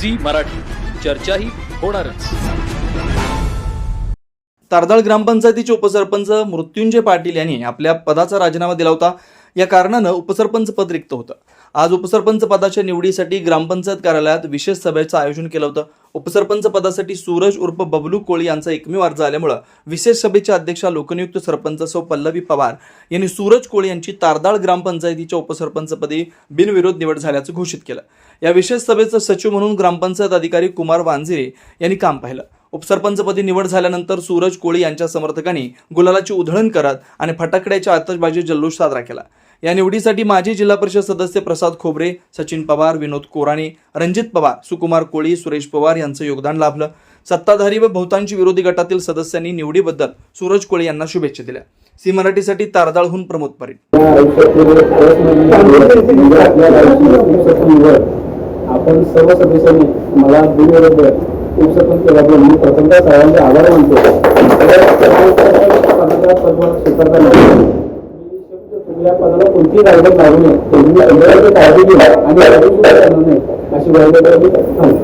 Zee Marathi. चर्चाही होणारच. तारदाळ ग्रामपंचायतीचे उपसरपंच मृत्युंजय पाटील यांनी आपल्या पदाचा राजीनामा दिला होता. या कारणानं उपसरपंच पद रिक्त होतं. आज उपसरपंच पदाच्या निवडीसाठी ग्रामपंचायत कार्यालयात विशेष सभेचं आयोजन केलं होतं. उपसरपंच पदासाठी सूरज उर्फ बबलू कोळी यांचा एकमेव अर्ज आल्यामुळं विशेष सभेच्या अध्यक्षा लोकनियुक्त सरपंच सौ पल्लवी पवार यांनी सूरज कोळी यांची तारदाळ ग्रामपंचायतीच्या उपसरपंचपदी बिनविरोध निवड झाल्याचं घोषित केलं. या विशेष सभेचं सचिव म्हणून ग्रामपंचायत अधिकारी कुमार वांजिरे यांनी काम पाहिलं. उपसरपंचपदी निवड झाल्यानंतर सूरज कोळी यांच्या समर्थकांनी गुलालाची उधळण करत आणि फटाकड्याच्या आतषबाजी जल्लोष साजरा केला. या निवडीसाठी माजी जिल्हा परिषद सदस्य प्रसाद खोबरे सचिन पवार विनोद कोराणे रणजित पवार सुकुमार कोळी सुरेश पवार यांचं योगदान लाभलं. सत्ताधारी व बहुतांशी विरोधी गटातील सदस्यांनी निवडीबद्दल सूरज कोळी यांना शुभेच्छा दिल्या. सी मराठीसाठी तारदाळहून प्रमोद परीट आपण सर्व सदस्यांनी मला बिनविरोध उपसरपंच केल्याबद्दल मी प्रथमतः सर्वांचे आभार मानतो. स्वीकारताना मी या पदाला कोणतीही कागद लागू नये त्यांनी कायदे दिला आणि अशी ग्वाही